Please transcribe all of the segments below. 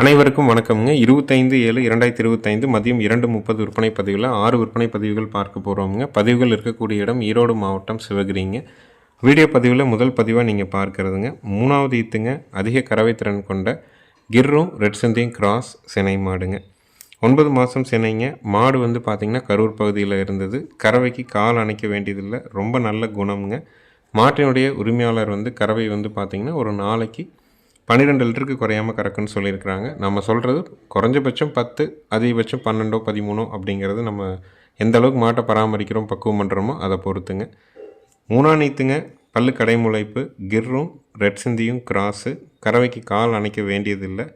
அனைவருக்கும் வணக்கம்ங்க. இருபத்தைந்து ஏழு இரண்டாயிரத்தி இருபத்தைந்து மதியம் இரண்டு முப்பது விற்பனை பதிவில் ஆறு விற்பனை பதிவுகள் பார்க்க போகிறோம்ங்க பதிவுகள் இருக்கக்கூடிய இடம் ஈரோடு மாவட்டம் சிவகிரிங்க. வீடியோ பதிவில் முதல் பதிவாக நீங்கள் பார்க்கறதுங்க. மூணாவது ஈத்துங்க அதிக கறவை திறன் கொண்ட கிர்ரும் ரெட் சந்தியும் கிராஸ் சினை மாடுங்க. ஒன்பது மாதம் சினைங்க மாடு வந்து பார்த்திங்கன்னா கரூர் பகுதியில் இருந்தது. கறவைக்கு கால் அணைக்க வேண்டியதில்லை. ரொம்ப நல்ல குணம்ங்க. மாட்டினுடைய உரிமையாளர் வந்து கறவை வந்து பார்த்திங்கன்னா ஒரு நாளைக்கு பன்னிரெண்டு லிட்டருக்கு குறையாமல் கறக்குன்னு சொல்லியிருக்கிறாங்க. நம்ம சொல்கிறது குறைஞ்சபட்சம் பத்து அதிகபட்சம் பன்னெண்டோ பதிமூணோ அப்படிங்கிறது நம்ம எந்த அளவுக்கு மாட்டை பராமரிக்கிறோம் பக்குவம் பண்ணுறோமோ அதை பொறுத்துங்க. மூணா நீத்துங்க பல்லு கடைமுளைப்பு கிர்ரும் ரெட் சிந்தியும் கிராஸு கறவைக்கு கால் அணைக்க வேண்டியதில்லை.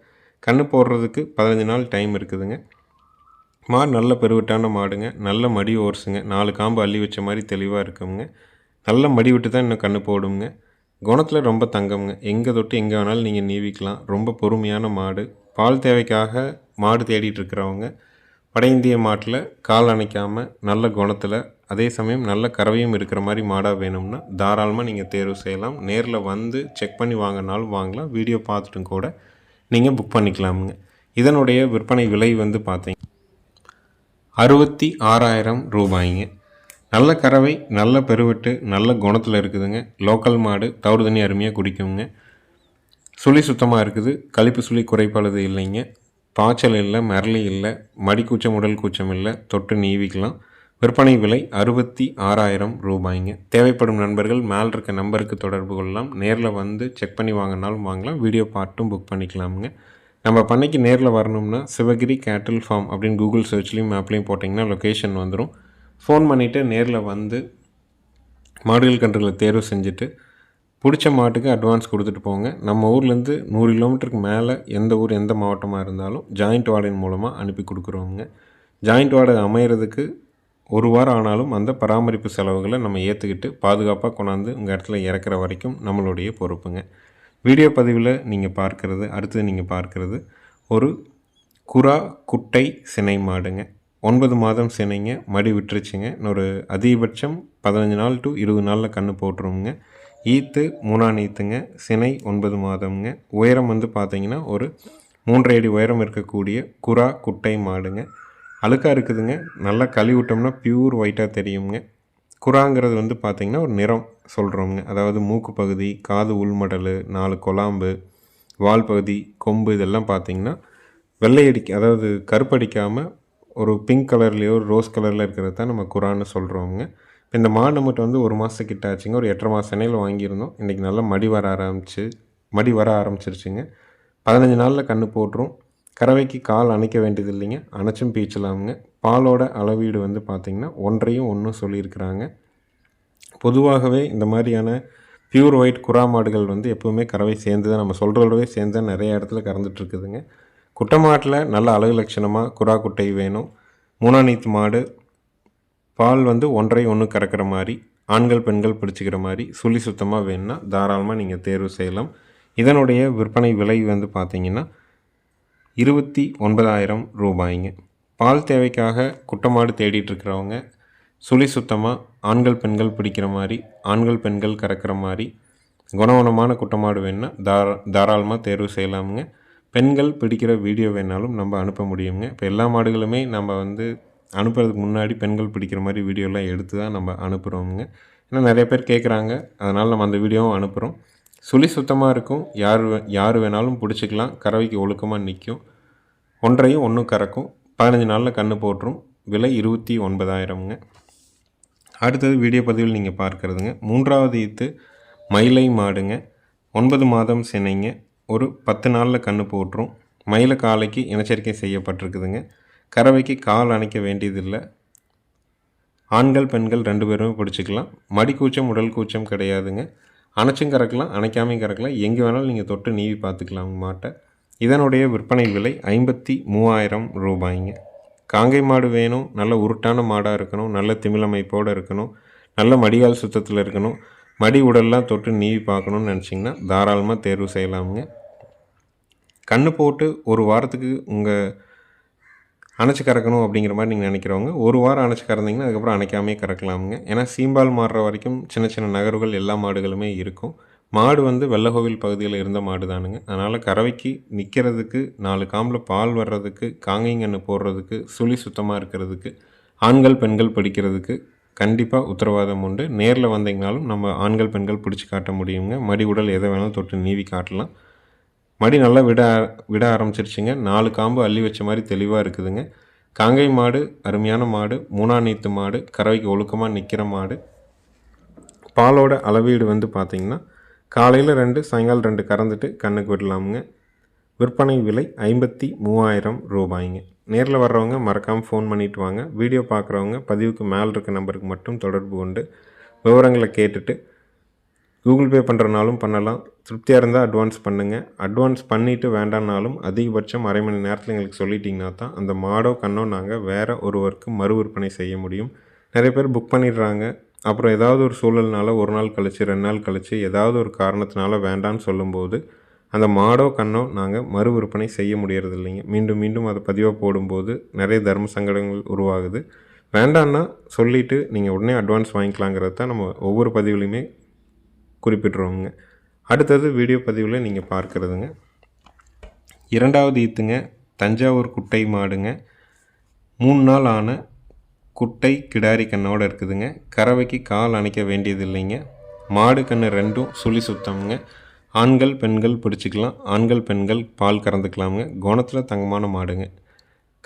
கண்ணு போடுறதுக்கு பதினஞ்சு நாள் டைம் இருக்குதுங்க. மாடு நல்ல பெருவிட்டான மாடுங்க நல்ல மடி ஓர்ஸுங்க நாலு காம்பு அள்ளி வச்ச மாதிரி தெளிவாக இருக்குங்க. நல்ல மடி விட்டு தான் இன்னும் கண்ணு போடுங்க. குணத்தில் ரொம்ப தங்கம்ங்க. எங்கே தொட்டு எங்கே வேணாலும் நீங்கள் நீவிக்கலாம். ரொம்ப பொறுமையான மாடு. பால் தேவைக்காக மாடு தேடிட்டு இருக்கிறவங்க வட இந்திய மாட்டில் கால் அணைக்காமல் நல்ல குணத்தில் அதே சமயம் நல்ல கறவையும் இருக்கிற மாதிரி மாடாக வேணும்னா தாராளமாக நீங்கள் தேர்வு செய்யலாம். நேரில் வந்து செக் பண்ணி வாங்கினாலும் வாங்கலாம். வீடியோ பார்த்துட்டும் கூட நீங்கள் புக் பண்ணிக்கலாமுங்க. இதனுடைய விற்பனை விலை வந்து பார்த்தீங்க அறுபத்தி ஆறாயிரம் ரூபாய்ங்க. நல்ல கறவை நல்ல பெருவெட்டு நல்ல குணத்தில் இருக்குதுங்க. லோக்கல் மாடு தவிடு தண்ணி அருமையாக குடிக்குங்க. சுழி சுத்தமாக இருக்குது. கழிப்பு சுழி குறைப்பானது இல்லைங்க. பாய்ச்சல் இல்லை மரளி இல்லை மடிக்கூச்சம் உடல் கூச்சம் இல்லை தொட்டு நீவிக்கலாம். விற்பனை விலை அறுபத்தி ஆறாயிரம் ரூபாய்ங்க. தேவைப்படும் நண்பர்கள் மேல் இருக்க நம்பருக்கு தொடர்பு கொள்ளலாம். நேரில் வந்து செக் பண்ணி வாங்கினாலும் வாங்கலாம். வீடியோ பார்ட்டும் புக் பண்ணிக்கலாமுங்க. நம்ம பண்ணைக்கு நேரில் வரணும்னா சிவகிரி கேட்டில் ஃபார்ம் அப்படின்னு கூகுள் சர்ச்லேயும் மேப்லேயும் போட்டிங்கன்னா லொக்கேஷன் வந்துடும் ஃபோன் பண்ணிவிட்டு நேரில் வந்து மாடுகள் கன்றுகளை தேர்வு செஞ்சுட்டு பிடிச்ச மாட்டுக்கு அட்வான்ஸ் கொடுத்துட்டு போங்க. நம்ம ஊர்லேருந்து நூறு கிலோமீட்டருக்கு மேலே எந்த ஊர் எந்த மாவட்டமாக இருந்தாலும் ஜாயிண்ட் வார்டன் மூலமாக அனுப்பி கொடுக்குறோங்க ஜாயிண்ட் வார்டு அமையிறதுக்கு ஒரு வாரம் ஆனாலும் அந்த பராமரிப்பு செலவுகளை நம்ம ஏற்றுக்கிட்டு பாதுகாப்பாக கொண்டாந்து உங்கள் இடத்துல இறக்குற வரைக்கும் நம்மளுடைய பொறுப்புங்க. வீடியோ பதிவில் நீங்கள் பார்க்குறது அடுத்தது நீங்கள் பார்க்குறது ஒரு குரா குட்டை சினை மாடுங்க. ஒன்பது மாதம் சினைங்க மடி விட்டுருச்சுங்க. இன்னொரு அதிகபட்சம் பதினஞ்சு நாள் டு இருபது நாளில் கன்று போட்டுருவோங்க ஈத்து மூணாம் ஈத்துங்க. சினை ஒன்பது மாதம்ங்க. உயரம் வந்து பார்த்தீங்கன்னா ஒரு மூன்றரை அடி உயரம் இருக்கக்கூடிய குரா குட்டை மாடுங்க. அழுக்காக இருக்குதுங்க. நல்லா கழுவி விட்டோம்னா பியூர் ஒயிட்டாக தெரியுங்க. குராங்கிறது வந்து பார்த்திங்கன்னா ஒரு நிறம் சொல்கிறோங்க அதாவது மூக்கு பகுதி காது உள்மடல் நாலு கொலாம்பு வால் பகுதி கொம்பு இதெல்லாம் பார்த்திங்கன்னா வெள்ளை அடிக்க அதாவது கருப்படிக்காமல் ஒரு பிங்க் கலர்லேயோ ஒரு ரோஸ் கலரில் இருக்கிறது தான் நம்ம குரான்னு சொல்கிறோங்க இந்த மாடு நம்மகிட்ட வந்து ஒரு மாதத்துக்கிட்ட ஆச்சுங்க. ஒரு எட்டரை மாதம் சென்னையில் வாங்கியிருந்தோம். இன்றைக்கி நல்லா மடி வர ஆரம்பிச்சு மடி வர ஆரம்பிச்சிருச்சுங்க. பதினஞ்சு நாளில் கன்று போட்டுரும். கறவைக்கு கால் அணைக்க வேண்டியது இல்லைங்க. அணைச்சும் பீச்சலாமுங்க பாலோட அளவீடு வந்து பார்த்திங்கன்னா ஒன்றையும் ஒன்றும் சொல்லியிருக்கிறாங்க. பொதுவாகவே இந்த மாதிரியான பியூர் ஒயிட் குறா மாடுகள் வந்து எப்போவுமே கறவை சேர்ந்து தான் நம்ம சொல்கிறதோடவே சேர்ந்து தான் நிறைய இடத்துல கறந்துட்டுருக்குதுங்க குட்டை மாட்டில் நல்ல அழகு லட்சணமாக குறா குட்டை வேணும். மூணாநீத்து மாடு பால் வந்து ஒன்றை ஒன்று கறக்கிற மாதிரி ஆண்கள் பெண்கள் பிடிச்சிக்கிற மாதிரி சுழி சுத்தமாக வேணும்னா தாராளமாக நீங்கள் தேர்வு செய்யலாம். இதனுடைய விற்பனை விலை வந்து பார்த்திங்கன்னா இருபத்தி ஒன்பதாயிரம் ரூபாய்ங்க. பால் தேவைக்காக குட்டமாடு தேடிட்டு இருக்கிறவங்க சுழி சுத்தமாக ஆண்கள் பெண்கள் பிடிக்கிற மாதிரி ஆண்கள் பெண்கள் கறக்கிற மாதிரி குணகுணமான குட்டமாடு வேணுன்னா தாரா தாராளமாக தேர்வு செய்யலாமுங்க. பெண்கள் பிடிக்கிற வீடியோ வேணாலும் நம்ம அனுப்ப முடியுங்க. இப்போ எல்லா மாடுகளுமே நம்ம வந்து அனுப்புறதுக்கு முன்னாடி பெண்கள் பிடிக்கிற மாதிரி வீடியோலாம் எடுத்து தான் நம்ம அனுப்புகிறோமுங்க ஏன்னா நிறைய பேர் கேட்குறாங்க அதனால் நம்ம அந்த வீடியோவும் அனுப்புகிறோம் சுழி சுத்தமாக இருக்கும். யார் வே- யார் வேணாலும் பிடிச்சிக்கலாம். கறவைக்கு ஒழுக்கமாக நிற்கும் ஒன்றையும் ஒன்றும் கறக்கும். பதினஞ்சு நாளில் கன்று போட்டுரும். விலை இருபத்தி ஒன்பதாயிரம்ங்க. அடுத்தது வீடியோ பதிவில் நீங்கள் பார்க்குறதுங்க. மூன்றாவது ஈத்து மயிலை மாடுங்க. ஒன்பது மாதம் சினைங்க. ஒரு பத்து நாளில் கன்று போட்டுரும். மயில காலைக்கு இனச்சரிக்கை செய்யப்பட்டிருக்குதுங்க. கறவைக்கு கால் அணைக்க வேண்டியதில்லை. ஆண்கள் பெண்கள் ரெண்டு பேருமே பிடிச்சிக்கலாம். மடி கூச்சம் உடல் கூச்சம் கிடையாதுங்க. அணைச்சும் கறக்கலாம் அணைக்காமையும் கறக்கலாம். எங்கே வேணாலும் நீங்கள் தொட்டு நீவி பார்த்துக்கலாம் மாட்டை. இதனுடைய விற்பனை விலை ஐம்பத்தி மூவாயிரம் ரூபாய்ங்க. காங்கை மாடு வேணும். நல்ல உருட்டான மாடாக இருக்கணும். நல்ல திமிழமைப்போடு இருக்கணும். நல்ல மடிகால் சுத்தத்தில் இருக்கணும். மடி உடல்லாம் தொட்டு நீவி பார்க்கணும்னு நினச்சிங்கன்னா தாராளமாக தேர்வு செய்யலாமுங்க. கண்ணு போட்டு ஒரு வாரத்துக்கு உங்கள் அணைச்சி கறக்கணும் அப்படிங்கிற மாதிரி நீங்கள் நினைக்கிறவங்க ஒரு வாரம் அணைச்சி கறந்தீங்கன்னா அதுக்கப்புறம் அணைக்காமே கறக்கலாமுங்க. ஏன்னா சீம்பால் மாறுற வரைக்கும் சின்ன சின்ன நகர்வுகள் எல்லா மாடுகளுமே இருக்கும். மாடு வந்து வெள்ளகோவில் பகுதியில் இருந்த மாடு தானுங்க அதனால் கறவைக்கு நிற்கிறதுக்கு நாலு காம்பில் பால் வர்றதுக்கு காங்கைங்கண்ணு போடுறதுக்கு சுழி சுத்தமாக இருக்கிறதுக்கு ஆண்கள் பெண்கள் படிக்கிறதுக்கு கண்டிப்பாக உத்தரவாதம் உண்டு. நேரில் வந்தீங்கனாலும் நம்ம ஆண்கள் பெண்கள் பிடிச்சி காட்ட முடியுங்க. மடி உடல் எதை வேணாலும் தொட்டு நீவி காட்டலாம். மடி நல்லா விட விட ஆரம்பிச்சிருச்சுங்க. நாலு காம்பு அள்ளி வச்ச மாதிரி தெளிவாக இருக்குதுங்க. காங்கை மாடு அருமையான மாடு மூணா நீத்து மாடு கறவைக்கு ஒழுக்கமாக நிற்கிற மாடு. பாலோட அளவீடு வந்து பார்த்திங்கன்னா காலையில் ரெண்டு சாயங்காலம் ரெண்டு கறந்துட்டு கண்ணுக்கு விடலாமுங்க. விற்பனை விலை ஐம்பத்தி மூவாயிரம் ரூபாய்ங்க. நேரில் வர்றவங்க மறக்காமல் ஃபோன் பண்ணிட்டு வாங்க. வீடியோ பார்க்குறவங்க பதிவுக்கு மேலே இருக்க நம்பருக்கு மட்டும் தொடர்பு கொண்டு விவரங்களை கேட்டுட்டு கூகுள் பே பண்ணுறனாலும் பண்ணலாம். திருப்தியாக இருந்தால் அட்வான்ஸ் பண்ணுங்கள் அட்வான்ஸ் பண்ணிவிட்டு வேண்டாம்னாலும் அதிகபட்சம் அரை மணி நேரத்தில் எங்களுக்கு சொல்லிட்டிங்கன்னா தான் அந்த மாடோ கண்ணோ நாங்கள் வேறு ஒருவருக்கு மறு விற்பனை செய்ய முடியும். நிறைய பேர் புக் பண்ணிடுறாங்க. அப்புறம் ஏதாவது ஒரு சூழல்னால ஒரு நாள் கழித்து ரெண்டு நாள் கழித்து ஏதாவது ஒரு காரணத்தினால வேண்டான்னு சொல்லும்போது அந்த மாடோ கண்ணோ நாங்கள் மறு விற்பனை செய்ய முடியறது இல்லைங்க. மீண்டும் மீண்டும் அதை பதிவாக போடும்போது நிறைய தர்ம சங்கடங்கள் உருவாகுது. வேண்டான்னா சொல்லிவிட்டு நீங்கள் உடனே அட்வான்ஸ் வாங்கிக்கலாங்கிறது தான் நம்ம ஒவ்வொரு பதிவுலையுமே குறிப்பிட்டுருவோங்க அடுத்தது வீடியோ பதிவில் நீங்கள் பார்க்குறதுங்க. இரண்டாவது ஈத்துங்க தஞ்சாவூர் குட்டை மாடுங்க. மூணு நாள் ஆன குட்டை கிடாரி கண்ணோடு இருக்குதுங்க. கறவைக்கு கால் அணைக்க வேண்டியது இல்லைங்க மாடு கன்று ரெண்டும் சுழி சுத்தம்ங்க. ஆண்கள் பெண்கள் பிடிச்சிக்கலாம். ஆண்கள் பெண்கள் பால் கறந்துக்கலாமுங்க. குணத்தில் தங்கமான மாடுங்க.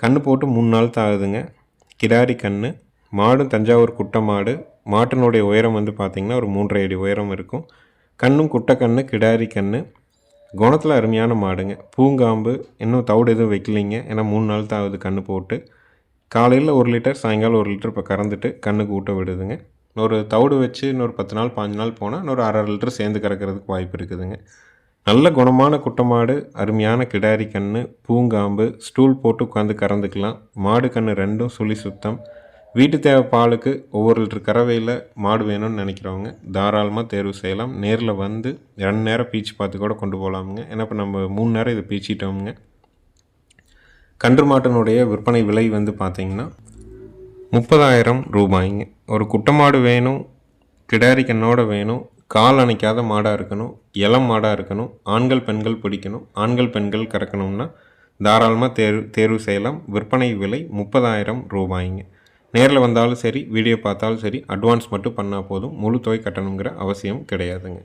கன்று போட்டு மூணு நாள் தான் ஆகுதுங்க கிடாரி கன்று மாடும் தஞ்சாவூர் குட்டை மாடு மாட்டினுடைய உயரம் வந்து பார்த்திங்கன்னா ஒரு மூன்றரை அடி உயரம் இருக்கும். கண்ணும் குட்டை கண்ணு கிடாரி கண்ணு. குணத்தில் அருமையான மாடுங்க. பூங்காம்பு. இன்னும் தவிடு எதுவும் வைக்கலிங்க. ஏன்னா மூணு நாள் தான் ஆகுது கன்று போட்டு. காலையில் ஒரு லிட்டர் சாயங்காலம் ஒரு லிட்டர் இப்போ கறந்துட்டு கண்ணுக்கு ஊட்ட விடுதுங்க. ஒரு தவிடு வச்சு இன்னொரு பத்து நாள் பாஞ்சு நாள் போனால் இன்னொரு அரை லிட்டர் சேர்ந்து கறக்கிறதுக்கு வாய்ப்பு இருக்குதுங்க. நல்ல குணமான குட்டை அருமையான கிடாரி கன்று பூங்காம்பு. ஸ்டூல் போட்டு உட்காந்து கறந்துக்கலாம். மாடு கன்று ரெண்டும் சுழி சுத்தம். வீட்டு தேவை பாலுக்கு ஒவ்வொரு லிட்டர் கறவையில் மாடு வேணும்னு நினைக்கிறவங்க தாராளமாக தேர்வு செய்யலாம். நேரில் வந்து ரெண்டு நேரம் பீச்சு பார்த்து கூட கொண்டு போகலாமுங்க ஏன்னா இப்போ நம்ம மூணு நேரம் இதை பீச்சிட்டோமுங்க. கன்று மாட்டினுடைய விற்பனை விலை வந்து பார்த்திங்கன்னா முப்பதாயிரம் ரூபாய்ங்க. ஒரு குட்டை மாடு வேணும் கிடாரி கண்ணோட வேணும் கால் அணைக்காத மாடாக இருக்கணும் இளம் மாடாக இருக்கணும் ஆண்கள் பெண்கள் பிடிக்கணும் ஆண்கள் பெண்கள் கறக்கணும்னா தாராளமாக தேர்வு தேர்வு செய்யலாம். விற்பனை விலை முப்பதாயிரம் ரூபாய்ங்க. நேரில் வந்தாலும் சரி வீடியோ பார்த்தாலும் சரி அட்வான்ஸ் மட்டும் பண்ணால் போதும். முழு தொகை கட்டணுங்கிற அவசியம் கிடையாதுங்க.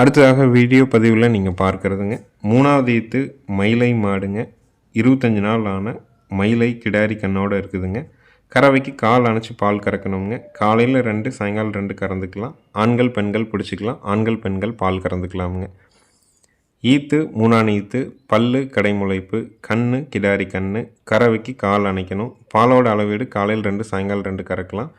அடுத்ததாக வீடியோ பதிவில் நீங்கள் பார்க்குறதுங்க. மூணாவது ஈத்து மயிலை மாடுங்க. இருபத்தஞ்சி நாள் ஆன மயிலை கிடாரி கண்ணோடு இருக்குதுங்க. கறவைக்கு கால் அணைச்சி பால் கறக்கணுங்க காலையில் ரெண்டு சாயங்காலம் ரெண்டு கறந்துக்கலாம். ஆண்கள் பெண்கள் பிடிச்சிக்கலாம். ஆண்கள் பெண்கள் பால் கறந்துக்கலாமுங்க. ஈத்து மூணான ஈத்து பல்லு கடைமுளைப்பு கண் கிடாரி கண் கறவைக்கு கால் அணைக்கணும். பாலோட அளவீடு காலையில் ரெண்டு சாயங்காலம் ரெண்டு கறக்கலாம்.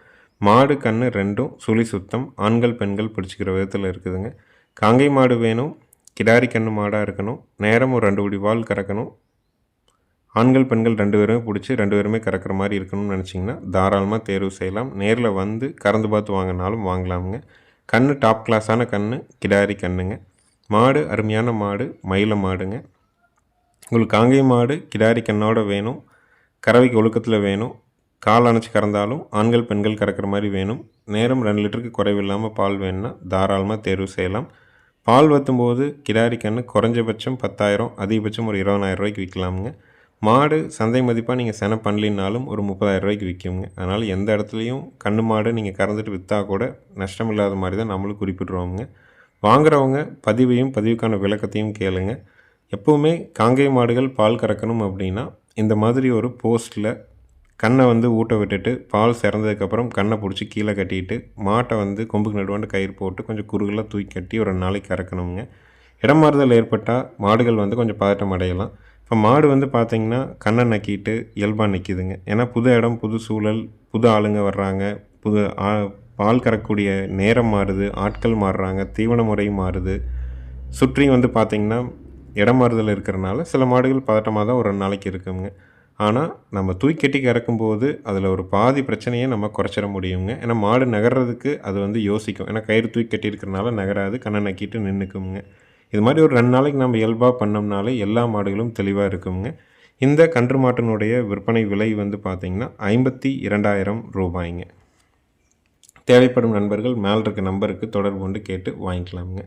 மாடு கண் ரெண்டும் சுழி சுத்தம். ஆண்கள் பெண்கள் பிடிச்சிக்கிற விதத்தில் இருக்குதுங்க. காங்கை மாடு வேணும் கிடாரி கண்ணு மாடாக இருக்கணும் நேரம் ஒரு ரெண்டு குடி பால் கறக்கணும். ஆண்கள் பெண்கள் ரெண்டு பேருமே பிடிச்சி ரெண்டு பேருமே கறக்கிற மாதிரி இருக்கணும்னு நினச்சிங்கன்னா தாராளமாக தேர்வு செய்யலாம். நேரில் வந்து கறந்து பார்த்து வாங்கினாலும் வாங்கலாமுங்க. கண் டாப் கிளாஸான கண் கிடாரி கண்ணுங்க. மாடு அருமையான மாடு மயில மாடுங்க. உங்களுக்கு காங்கை மாடு கிடாரி கண்ணோட வேணும். கறவைக்கு ஒழுக்கத்தில் வேணும். கால் அணைச்சி கறந்தாலும் ஆண்கள் பெண்கள் கறக்கிற மாதிரி வேணும். நேரம் ரெண்டு லிட்டருக்கு குறைவில்லாமல் பால் வேணும்னா தாராளமாக தேர்வு செய்யலாம். பால் வற்றும்போது கிடாரி கன்று குறைஞ்சபட்சம் பத்தாயிரம் அதிகபட்சம் ஒரு இருபதாயிரம் ரூபாய்க்கு விற்கலாமுங்க. மாடு சந்தை மதிப்பாக நீங்கள் செனை பண்ணலினாலும் ஒரு முப்பதாயிரம் ரூபாய்க்கு விற்குங்க அதனால் எந்த இடத்துலையும் கண்ணு மாடு நீங்கள் கறந்துட்டு விற்றா கூட நஷ்டம் இல்லாத மாதிரி தான் நம்மளும் குறிப்பிட்ருவோங்க வாங்குறவங்க பதிவையும் பதிவுக்கான விளக்கத்தையும் கேளுங்க. எப்போவுமே காங்கை மாடுகள் பால் கறக்கணும் அப்படின்னா இந்த மாதிரி ஒரு போஸ்ட்டில் கண்ணை வந்து ஊட்ட விட்டுட்டு பால் சிறந்ததுக்கப்புறம் கண்ணை பிடிச்சி கீழே கட்டிட்டு மாட்டை வந்து கொம்புக்கு நடுவாண்டு கயிறு போட்டு கொஞ்சம் குறுகலாக தூக்கி கட்டி ஒரு நாளைக்கு கறக்கணுங்க இடமாறுதல் ஏற்பட்டால் மாடுகள் வந்து கொஞ்சம் பதட்டம் அடையலாம். இப்போ மாடு வந்து பார்த்திங்கன்னா கண்ணை நக்கிட்டு இயல்பாக நிற்கிதுங்க ஏன்னா புது இடம் புது சூழல் புது ஆளுங்க வர்றாங்க. புது ஆ பால் கறக்கூடிய நேரம் மாறுது ஆட்கள் மாறுறாங்க தீவன முறை மாறுது. சுற்றி வந்து பார்த்திங்கன்னா இடமாறுதல் இருக்கிறனால சில மாடுகள் பதட்டமாக தான் ஒரு ரெண்டு நாளைக்கு இருக்குங்க. ஆனால் நம்ம தூக்கி கறக்கும்போது அதில் ஒரு பாதி பிரச்சனையை நம்ம குறைச்சிட முடியுங்க. ஏன்னா மாடு நகர்றதுக்கு அது வந்து யோசிக்கும். ஏன்னா கயிறு தூக்கி கட்டியிருக்கிறனால நகராது கண்ணை நக்கிட்டு நின்றுக்குங்க இது மாதிரி ஒரு ரெண்டு நாளைக்கு நம்ம இயல்பாக பண்ணோம்னாலே எல்லா மாடுகளும் தெளிவாக இருக்குங்க. இந்த கன்று மாட்டினுடைய விற்பனை விலை வந்து பார்த்திங்கன்னா ஐம்பத்தி இரண்டாயிரம் ரூபாய்ங்க. தேவைப்படும் நண்பர்கள் மேல் இருக்க நம்பருக்கு தொடர்பு கொண்டு கேட்டு வாங்கிக்கலாமுங்க.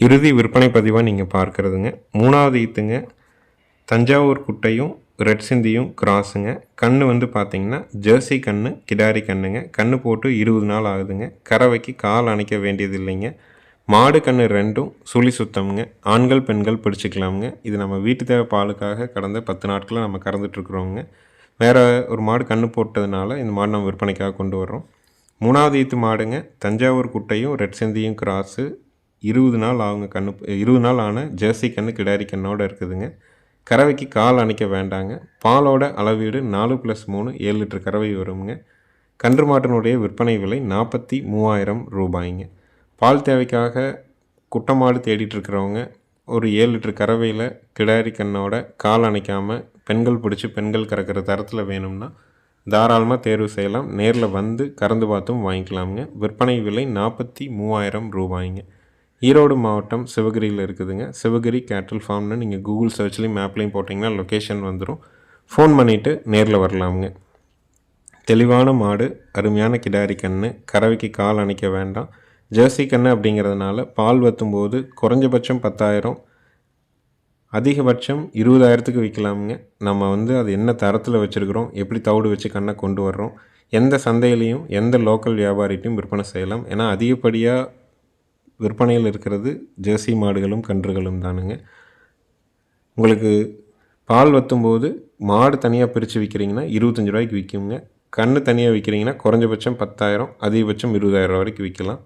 இறுதி விற்பனை பதிவாக நீங்கள் பார்க்குறதுங்க. மூணாவது ஈத்துங்க தஞ்சாவூர் குட்டையும் ரெட் சிந்தியும் கிராஸுங்க. கண் வந்து பார்த்தீங்கன்னா ஜெர்சி கண் கிடாரி கண்ணுங்க. கண் போட்டு இருபது நாள் ஆகுதுங்க. கறவைக்கு கால் அணைக்க வேண்டியது இல்லைங்க. மாடு கண் ரெண்டும் சுழி சுத்தம்ங்க. ஆண்கள் பெண்கள் பிடிச்சிக்கலாமுங்க. இது நம்ம வீட்டு தேவை பாலுக்காக கடந்த பத்து நாட்களில் நம்ம கறந்துட்டுருக்குறோங்க வேறு ஒரு மாடு கண் போட்டதுனால இந்த மாடு நம்ம விற்பனைக்காக கொண்டு வர்றோம். மூணாவது ஈத்து மாடுங்க தஞ்சாவூர் குட்டையும் ரெட் சிந்தியும் கிராஸு இருபது நாள் அவங்க கண்ணு இருபது நாள் ஆன ஜெர்சி கண்ணு கிடாரி கண்ணோடு இருக்குதுங்க. கறவைக்கு கால் அணைக்க வேண்டாங்க. பாலோட அளவீடு நாலு ப்ளஸ் மூணு ஏழு லிட்டர் கறவை வருங்க. கன்று மாட்டினுடைய விற்பனை விலை நாற்பத்தி மூவாயிரம் ரூபாய்ங்க. பால் தேவைக்காக குட்டை மாடு தேடிட்டு இருக்கிறவங்க ஒரு ஏழு லிட்டர் கறவையில் கிடாரி கண்ணோட கால் அணைக்காமல் பெண்கள் பிடிச்சி பெண்கள் கறக்கிற தரத்தில் வேணும்னா தாராளமாக தேர்வு செய்யலாம். நேரில் வந்து கறந்து பார்த்தும் வாங்கிக்கலாமுங்க. விற்பனை விலை நாற்பத்தி மூவாயிரம் ரூபாய்ங்க. ஈரோடு மாவட்டம் சிவகிரியில் இருக்குதுங்க. சிவகிரி கேட்டல் ஃபார்ம்னு நீங்கள் கூகுள் சர்ச்லேயும் மேப்லேயும் போட்டிங்கன்னா லொக்கேஷன் வந்துடும் ஃபோன் பண்ணிவிட்டு நேரில் வரலாமுங்க. தெளிவான மாடு அருமையான கிடாரி கன்று கறவைக்கு கால் அணைக்க வேண்டாம். ஜெர்சி கன்று அப்படிங்கிறதுனால பால் வத்தும்போது குறைஞ்சபட்சம் பத்தாயிரம் அதிகபட்சம் இருபதாயிரத்துக்கு விற்கலாமுங்க. நம்ம வந்து அது என்ன தரத்தில் வச்சுருக்குறோம் எப்படி தவிடு வச்சு கண்ணை கொண்டு வர்றோம் எந்த சந்தையிலையும் எந்த லோக்கல் வியாபாரிட்டையும் விற்பனை செய்யலாம். ஏன்னா அதிகப்படியாக விற்பனையில் இருக்கிறது ஜெர்சி மாடுகளும் கன்றுகளும் தானுங்க. உங்களுக்கு பால் வத்தும்போது மாடு தனியாக பிரித்து விற்கிறீங்கன்னா இருபத்தஞ்சி ரூபாய்க்கு விற்குங்க கன்று தனியாக விற்கிறீங்கன்னா குறைஞ்சபட்சம் பத்தாயிரம் அதிகபட்சம் இருபதாயிரம் வரைக்கும் விற்கலாம்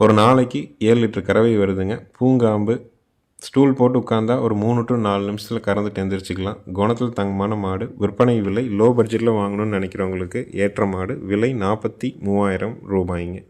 ஒரு நாளைக்கு ஏழு லிட்டர் கறவை வருதுங்க. பூங்காம்பு ஸ்டூல் போட்டு உட்காந்தா ஒரு மூணு டு நாலு நிமிஷத்தில் கறந்துட்டு எந்திரிச்சிக்கலாம். குணத்தில் தங்கமான மாடு விற்பனை விலை லோ பட்ஜெட்டில் வாங்கணும்னு நினைக்கிறவங்களுக்கு ஏற்ற மாடு விலை நாற்பத்தி மூவாயிரம் ரூபாய்ங்க.